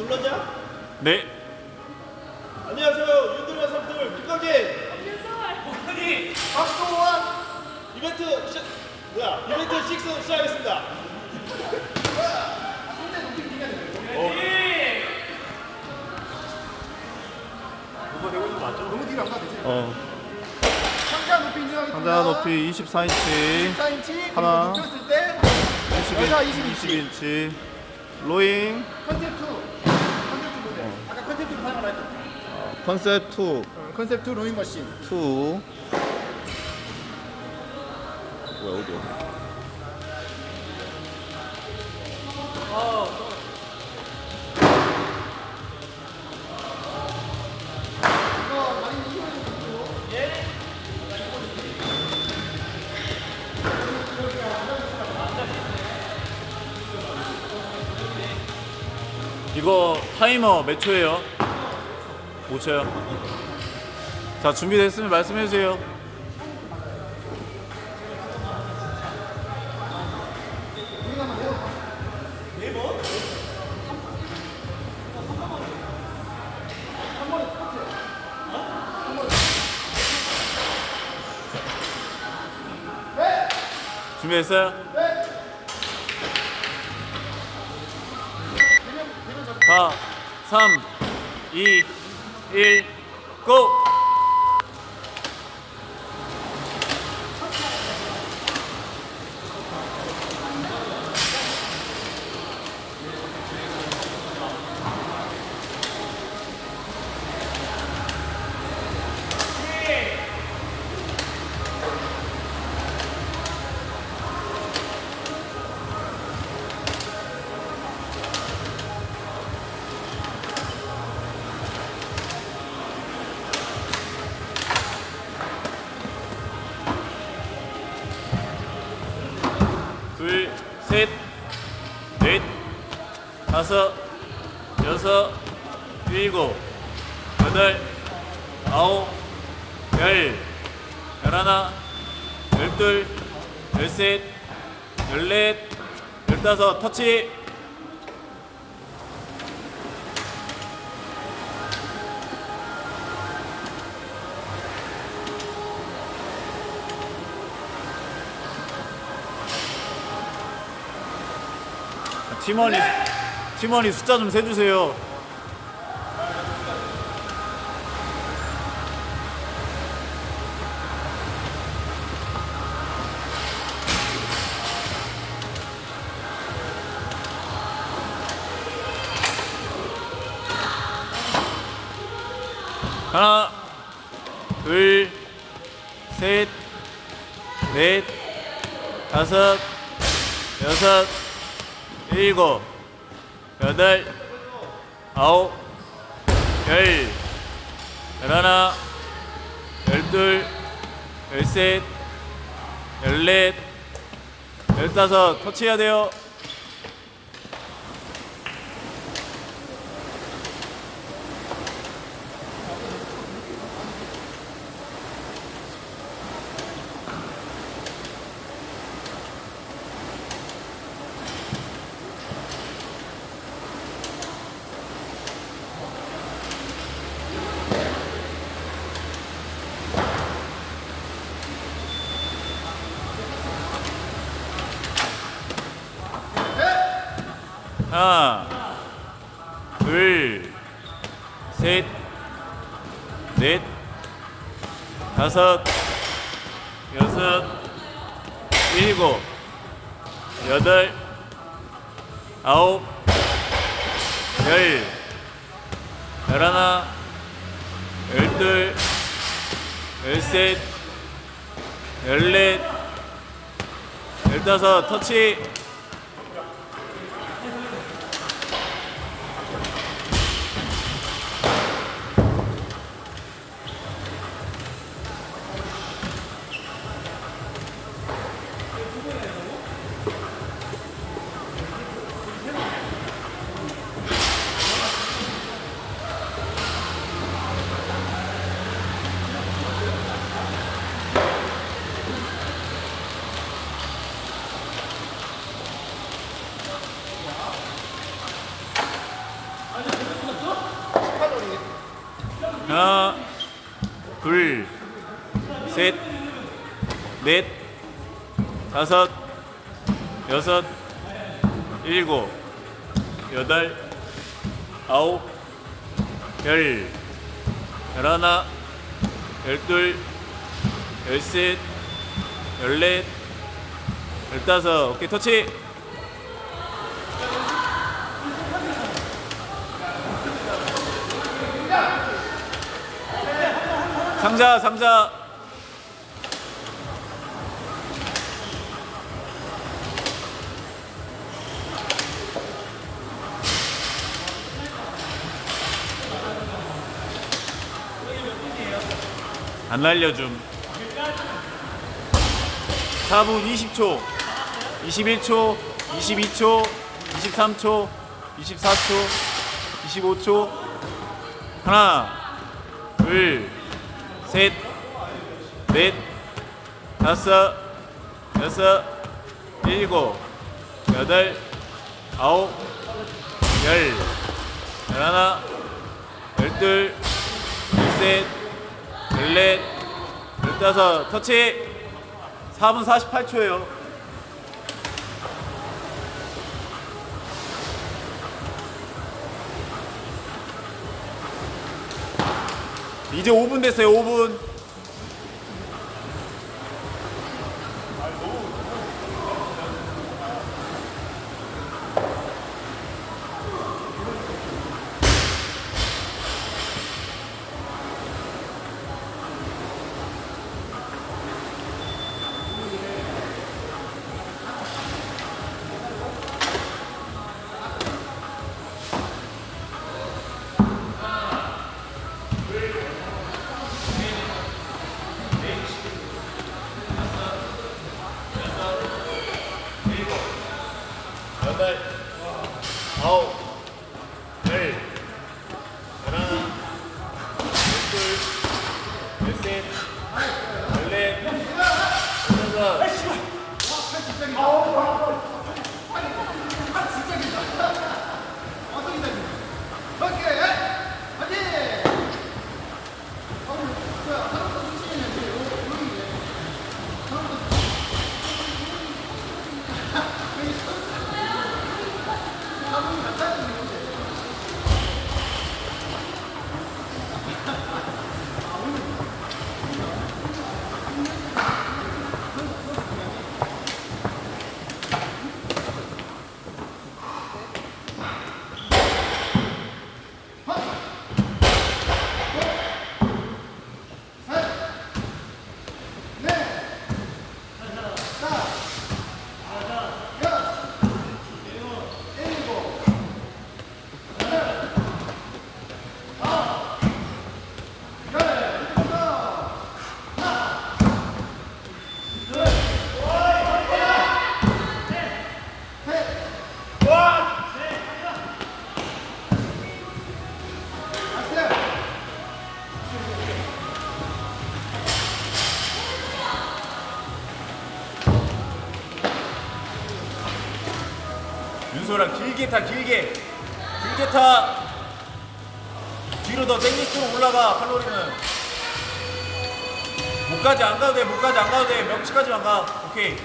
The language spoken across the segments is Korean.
놀라자. 네. 안녕하세요. 윤두리와 삼들 김광진. 박동원. 이벤트 시작. 뭐야? 이벤트 6 시작하겠습니다. 너무 뒤로 안 가도 되지? 어. 상자 높이 인정하겠습니다. 상자 높이 24인치, 14인치 하나. 때 20인치, 여자 20인치. 20인치. 로잉 컨셉 2 컨셉 2 모델 아까 컨셉 2 사용을 했죠. 컨셉 2, 어, 컨셉 2 로잉 머신. 2. 뭐야 어디야? 이거 타이머 몇 초예요? 5초요. 자 준비됐으면 말씀해 주세요. 준비됐어요? 3, 2, 1, 고! 둘, 셋, 넷, 다섯, 여섯, 일곱, 여덟, 아홉, 열, 열하나, 열둘, 열셋, 열넷, 열다섯, 터치. 팀원이 팀원이 숫자 좀 세주세요. 하나, 둘, 셋, 넷, 다섯, 여섯, 일곱, 여덟, 아홉, 열, 열하나, 열둘, 열셋, 열넷, 열다섯 터치해야 돼요. 하나, 둘, 셋, 넷, 다섯, 여섯, 일곱, 여덟, 아홉, 열, 열하나, 열둘, 열셋, 열넷, 열다섯, 터치. 다섯, 여섯, 일곱, 여덟, 아홉, 열, 열하나, 열둘, 열셋, 열넷, 열다섯. 오케이 터치. 상자 상자 안 날려줌. 4분 20초 21초 22초 23초 24초 25초. 하나 둘 셋, 넷, 다섯, 여섯, 일곱, 여덟, 아홉, 열, 열하나, 열둘, 열셋, 열넷, 열다섯, 터치! 4분 48초예요. 이제 5분 됐어요. 5분. 윤소랑 길게 타 길게. 길게 타. 뒤로 더 땡길수록 올라가 칼로리는. 목까지 안 가도 돼 목까지 안 가도 돼. 명치까지만 가. 오케이.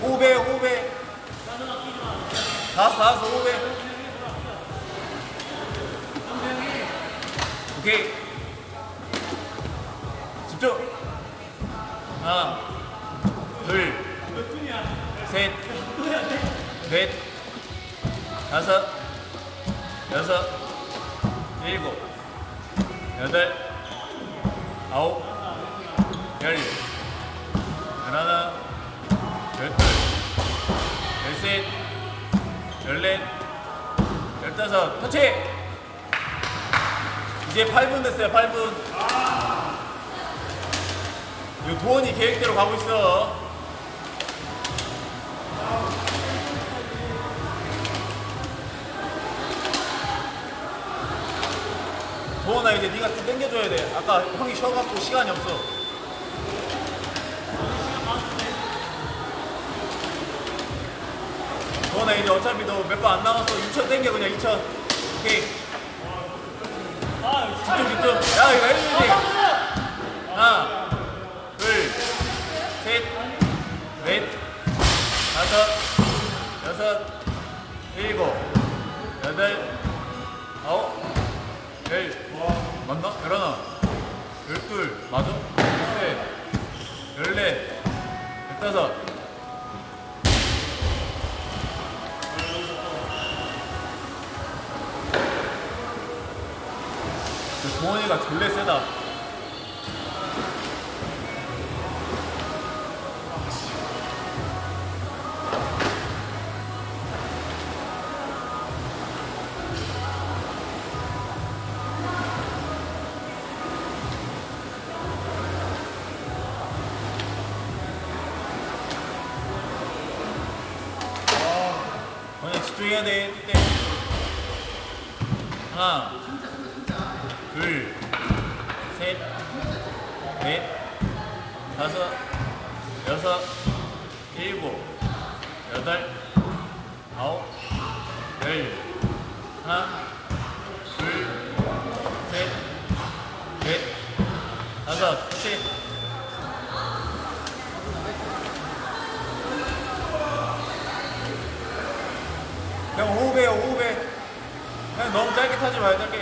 호흡해 호흡해 다섯 다섯 호흡해 오케이. 집중. 하나 둘 셋, 넷, 다섯, 여섯, 일곱, 여덟, 아홉, 열, 열하나, 열둘, 열셋, 열넷, 열다섯, 터치! 이제 8분 됐어요, 8분. 이거 도원이 계획대로 가고 있어. 도원아 이제 네가 좀 당겨줘야 돼. 아까 형이 쉬어갖고 시간이 없어. 도원아 이제 어차피 너 몇 번 안 남았어. 2천 당겨 그냥 2천. 오케이. 집중 집중 야 이거 해주지 하나 둘 셋 넷 다섯 여섯 일곱 여덟 아홉 열 맞나? 열하나. 열둘. 맞아? 열셋 열넷 열다섯. 그 동원이가 졸래 세다 집중해야 돼. 하나 둘, 셋, 넷, 다섯, 여섯, 일곱, 여덟, 아홉, 열. 하나, 둘, 셋, 넷, 다섯, 그 타지 마요, 짧게.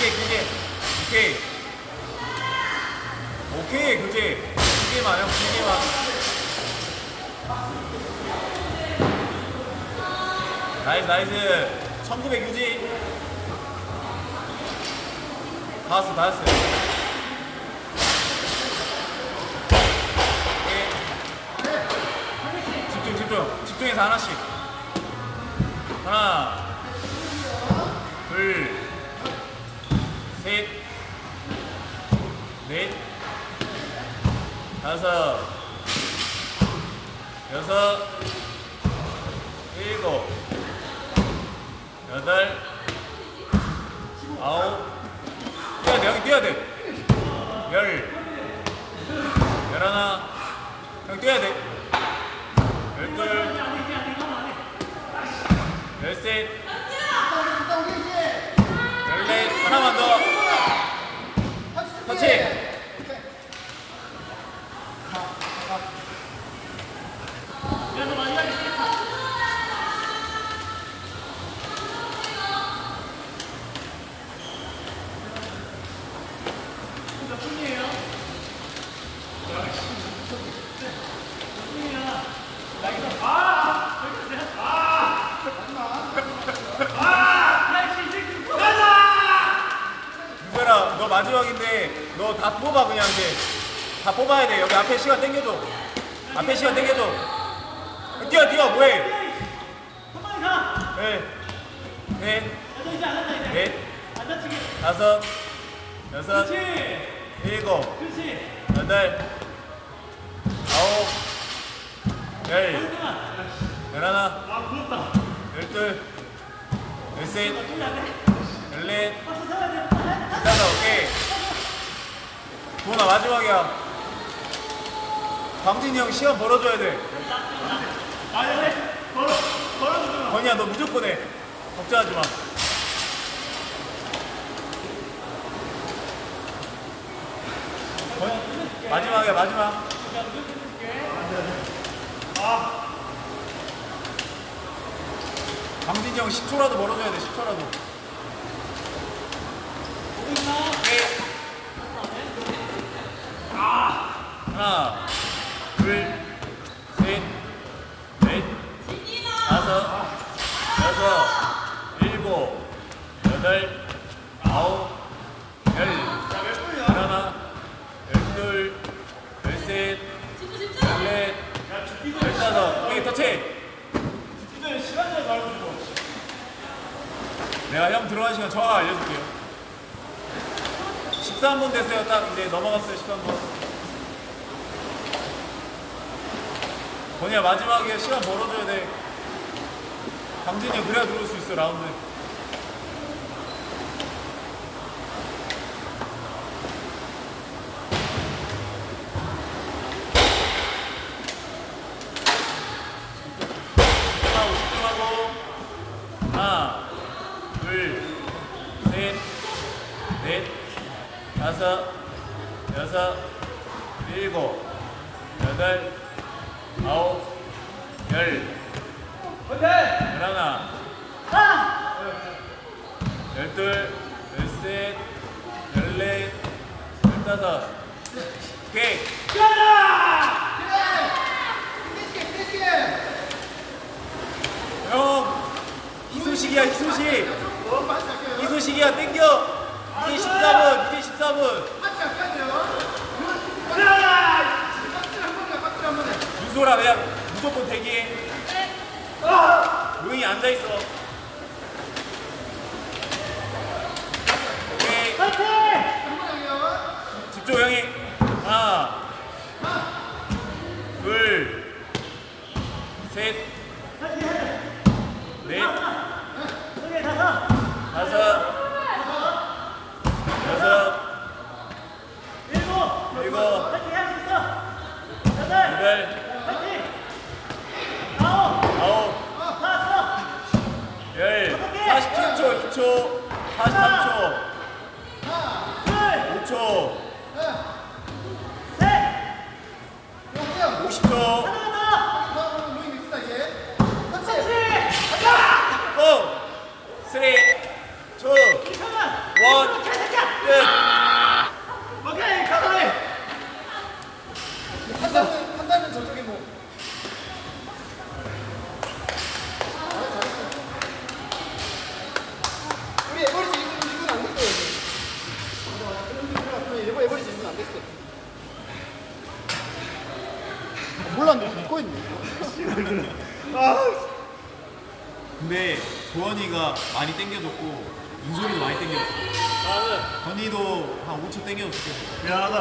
길게, 길게. 오케이. 오케이, 그지? 길게만, 형, 길게만. 나이스, 나이스. 1900 유지. 다 왔어, 다 왔어. 오케이. 집중, 집중. 집중해서 하나씩. 하나, 둘, 셋, 넷, 다섯, 여섯, 일곱, 여덟, 아홉, 뛰어야 돼, 여기 뛰어야 돼. 열, 열하나, 형 뛰어야 돼. 열둘, 열셋, 열넷, 하나만 더. 터치. 유별아, 너다 뽑아 그냥 이제. 다 뽑아야 돼. 여기 앞에 시간 땡겨줘. 앞에 시간 땡겨줘. 뛰어 뛰어. 뭐해? 네, 네, 넷, 다섯, 여섯, 일곱, 여덟, 아홉, 열, 열하나, 열둘, 열셋, 열넷, 열다섯, 오케이. 도훈아 마지막이야. 광진이 형 시간 벌어줘야 돼. 건이야 너 무조건 해. 걱정하지 마. 마지막이야 마지막. 강진이 형 10초라도 벌어줘야 돼 10초라도. 오케이. 하나, 둘, 셋, 넷, 다섯, 여섯, 일곱, 여덟, 아홉, 열, 하나, 열둘, 열셋, 열넷, 열다섯. 오케이, 터치. 내가 형 들어간 시간 정확하게 알려줄게요. 13분 됐어요. 딱 이제 넘어갔어요. 13분. 건이야 마지막에 시간 벌어줘야 돼. 강진이 형 그래야 들어올 수 있어 라운드. 다섯, 여섯, 일곱, 여덟, 아홉, 열, 열하나, 열둘, 열셋, 열넷, 열다섯. 오케이. 형, 희소식이야, 희소식. 희소식이야, 땡겨. 이제 14분, 이제 14분. 윤소라 그냥 무조건 대기해. 조용히 앉아 있어. 오케이. 집중 형이. 하나, 둘, 셋, 넷, 다섯, 여섯, 일곱, 여덟, 아홉, 열, 47초, 2초, 43초, 5초, 50초, 고! 3, 2, 1, 끝! 오케이 가만히 판단은 판단은 저쪽에 뭐. 우리 에버리지 1분 안 됐어요 이제 에버 에버리지 1분 안 됐어 아, 너 믿고 있네. 근데 도원이가 많이 땡겨줬고 인솔이도 많이 땡겨줬어. 나는 건이도 한 5초 땡겨줬을 거야 미안하다.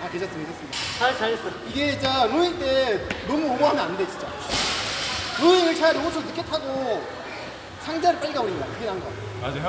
아 괜찮습니다 괜찮습니다. 잘 잘했어. 이게 진짜 로잉 때 너무 오버하면 안 돼 진짜. 로잉을 차라리 5초 늦게 타고 상자를 빨리 가버립니다 그게 나은 거. 맞아 형